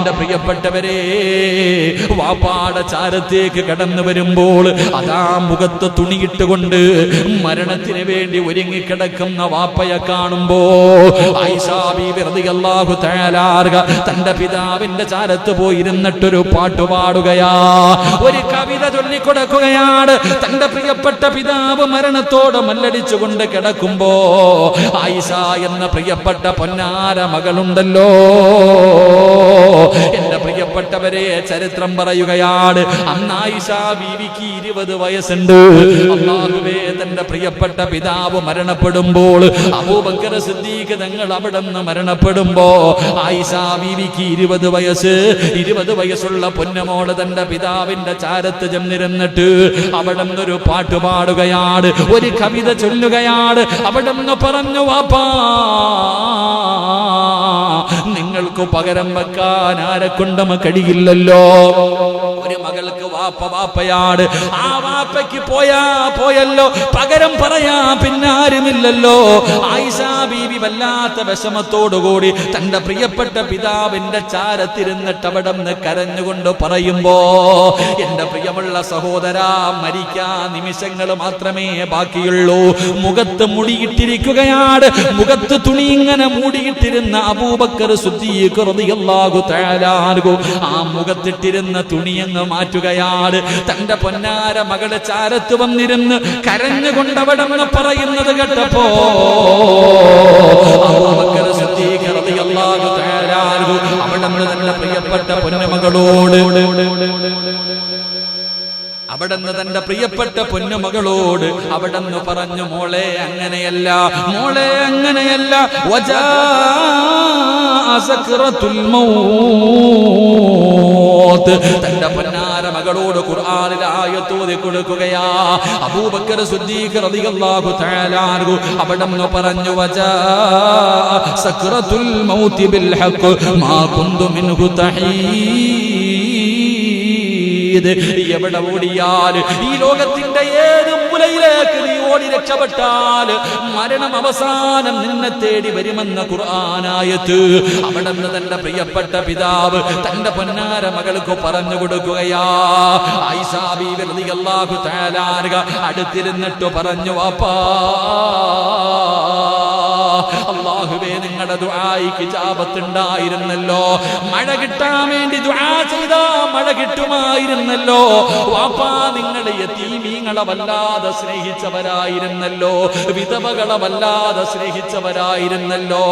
എന്റെ പ്രിയപ്പെട്ടവരെ വാപ്പാട ചാരത്തേക്ക് കടന്നു വരുമ്പോൾ അതാ മുഖത്ത് തുണിയിട്ടുകൊണ്ട് മരണത്തിന് വേണ്ടി ഒരുങ്ങിക്കിടക്കുന്ന വാപ്പയെ കാണുമ്പോ ഐഷാബിഹു തയ്യാറാറുക തന്റെ പിതാവിന്റെ ചാരത്ത് പോയിരുന്നിട്ടൊരു പാട്ട് പാടുകയാ. ഒരു കവിത ചൊല്ലിക്കൊടുക്കുകയാണ്. തന്റെ പ്രിയപ്പെട്ട പിതാവ് മരണത്തോട് മല്ലടിച്ചുകൊണ്ട് കിടക്കുമ്പോ ആയിഷ എന്ന പ്രിയപ്പെട്ട പൊന്നാര മകളുണ്ടല്ലോ. എന്റെ പ്രിയപ്പെട്ടവരെ ചരിത്രം പറയുകയാണ് അന്ന് ആയിഷ ബീവിക്ക് ഇരുപത് വയസ്സുണ്ട്. അള്ളാഹുവേ തന്റെ പ്രിയപ്പെട്ട പിതാവ് മരണപ്പെടുമ്പോൾ അബൂബക്കർ സിദ്ദീഖ് തങ്ങൾ അവിടെ നിന്ന് മരണപ്പെടുമ്പോ ആയിഷ ബീവിക്ക് ഇരുപത് വയസ്സ്. ഇരുപത് വയസ്സുള്ള പൊന്നമോൾ തന്റെ പിതാവിന്റെ ചാരത്ത് ചെന്നിരുന്നിട്ട് അവിടെ നിന്നൊരു പാട്ട് പാടുകയാണ് ഒരു കവിത ചൊല്ലുകയാണ്. അവിടെ നിന്ന് പറഞ്ഞു വാപ്പാ നിങ്ങൾക്ക് പകരം വെക്കാൻ ആരെ കൊണ്ടമ കഴിയില്ലല്ലോ? ഒരു മകൾക്ക് വാപ്പ വാപ്പയാണ്. ആ വാപ്പയ്ക്ക് പോയാ പോയല്ലോ. പകരം പറയാ പിന്നാരുമില്ലല്ലോ ആയിഷ ബീവി വല്ലാത്ത വിഷമത്തോടുകൂടി തന്റെ പ്രിയപ്പെട്ട പിതാവിന്റെ ചാരത്തിരുന്നിട്ട് അവിടെ നിന്ന് കരഞ്ഞുകൊണ്ട് പറയുമ്പോ എന്റെ പ്രിയമുള്ള സഹോദര മരിക്കാൻ നിമിഷങ്ങൾ മാത്രമേ ബാക്കിയുള്ളൂ. മുഖത്ത് മുടിയിട്ടിരിക്കുകയാണ്. മുഖത്ത് തുണി ഇങ്ങനെ മൂടിയിട്ടിരുന്ന അബൂബക്കർ ശുദ്ധീകൃതിയല്ലാകു തആല ആ മുഖത്തിട്ടിരുന്ന തുണിയങ്ങ് മാറ്റുകയാണ്. തന്റെ പൊന്നാര മകളെ ചാരത്ത് വന്നിരുന്ന് കരഞ്ഞുകൊണ്ട് അവിടെ പറയുന്നത് കേട്ടപ്പോ അവിടെ അവിടെന്ന് തന്റെ പ്രിയപ്പെട്ട പൊന്നുമകളോട് അവിടുന്ന് പറഞ്ഞു മോളെ അങ്ങനെയല്ല മോളെ അങ്ങനെയല്ല തന്റെ പൊന്നാര മകളോട് ഖുർആനിൽ ആയത്തോതി കൊടുക്കുകയാ. അബൂബക്കർ സിദ്ദീഖ് റളിയല്ലാഹു തആല അൻഹു അവിടുന്ന് പറഞ്ഞു വജാ സക്രത്തുൽ മൗത് ബിൽ ഹഖ് മാ കുന്തു മിൻഹു തഹീദ്. എവിടെ ഓടിയാൽ ഈ ലോകത്തിന്റെ ഏത് മൂലയിലേക്ക് നീ ഓടി രക്ഷപ്പെട്ടാൽ മരണം അവസാനം നിന്നെ തേടി വരുമെന്ന ഖുർആനായത്ത്. അവിടെ നിന്ന് തന്റെ പ്രിയപ്പെട്ട പിതാവ് തന്റെ പൊന്നാര മകൾക്ക് പറഞ്ഞു കൊടുക്കുകയാ. അടുത്തിരുന്നിട്ട് പറഞ്ഞു വാപ്പാ അള്ളാഹുവേ നിങ്ങളുടെ ദുആയിക്ക് ജാപത്തുണ്ടായിരുന്നല്ലോ. മഴ കിട്ടാൻ വേണ്ടി ദുആ കിട്ടുമായിരുന്നല്ലോ. വാപ്പാ നിങ്ങളുടെ യതീമീങ്ങളെ വല്ലാതെ സ്നേഹിച്ചവരായിരുന്നല്ലോ. വിധവകളെ വല്ലാതെ സ്നേഹിച്ചവരായിരുന്നല്ലോ.